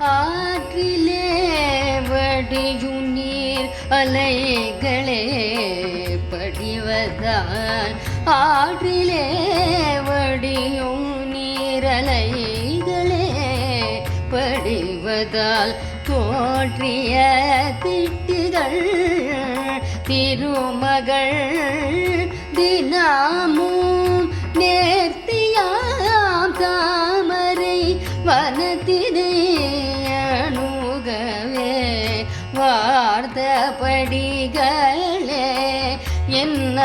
ஆற்றிலே வடியும் நீர் அலைகளே படிவதால். ஆற்றிலே வடியும் நீரலைகளே படிவதால். தோற்றிய திட்டுகள் திருமகள் தினமும்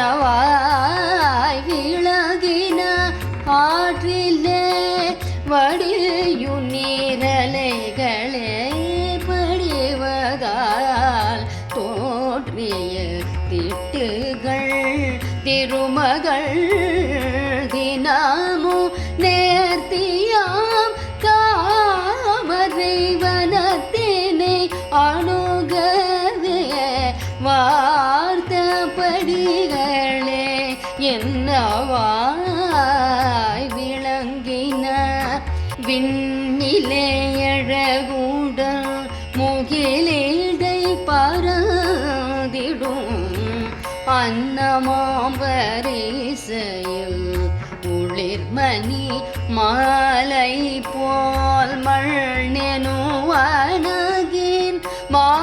என்னவாய் விலகின ஆற்றிலே வடியு நீரலைகளே படிவதால் தோற்றிய திட்டுகள் திருமகள் என்னவாய் விளங்கின? விண்ணிலே அழகுடன் முகிலிடை பறந்திடும் அன்னமாம்பரிசையில் உளிர்மணி மாலை போல் மண்ணெனுவனகின் மா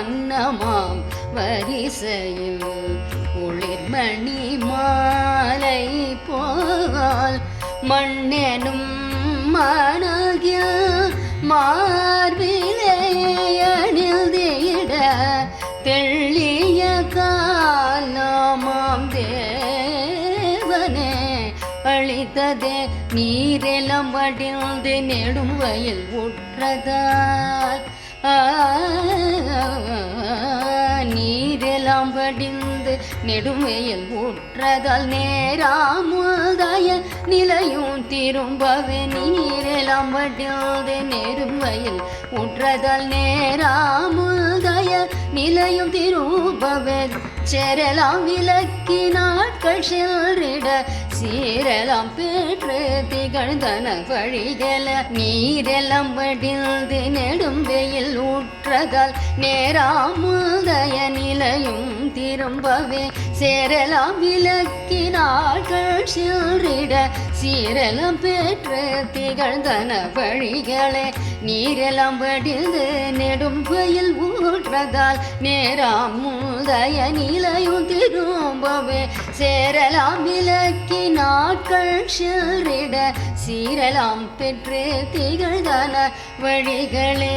வண்ணமாம் வரிசையும் ஒளிர்மணி மாலை போல் மண்ணெனும் மணகிய மார்பிலே அணிந்திட தெள்ளிய காலமாம் தேவனே அழித்ததே நீரெல்லாம் வடிந்து நெடும் வயல் உற்றதால். ஆ, கடிந்து நெடுமையில் ஊற்றதால் நேராமுதய நிலையும் திரும்பவே நீரெல்லாம் வடிந்து நெடுமையில் ஊற்றதால் நேராமுதய நிலையும் திரும்பவே செரலாம் விளக்கி நாட்கள் செல்றிட சீரெல்லாம் பெற்று திகழ்ந்தன வழிகள நீரெல்லாம் வடிந்து நெடும் வெயில் ஊற்றதால் நேராமுதய நிலையும் திரும்பவே சேரலாம் விளக்கினார்கள் நாட்கள் சீரலம் பெற்று திகழ்ந்தன வழிகளே. நீரெல்லாம் வடிந்து நெடும் வெயில் ஊற்றதால் நேராம் முதைய நிலையும் திரும்பவே சேரலாம் விளக்கி நாட்கள் செல்றிட சீரலாம் பெற்று திகழ்ந்தன வழிகளே.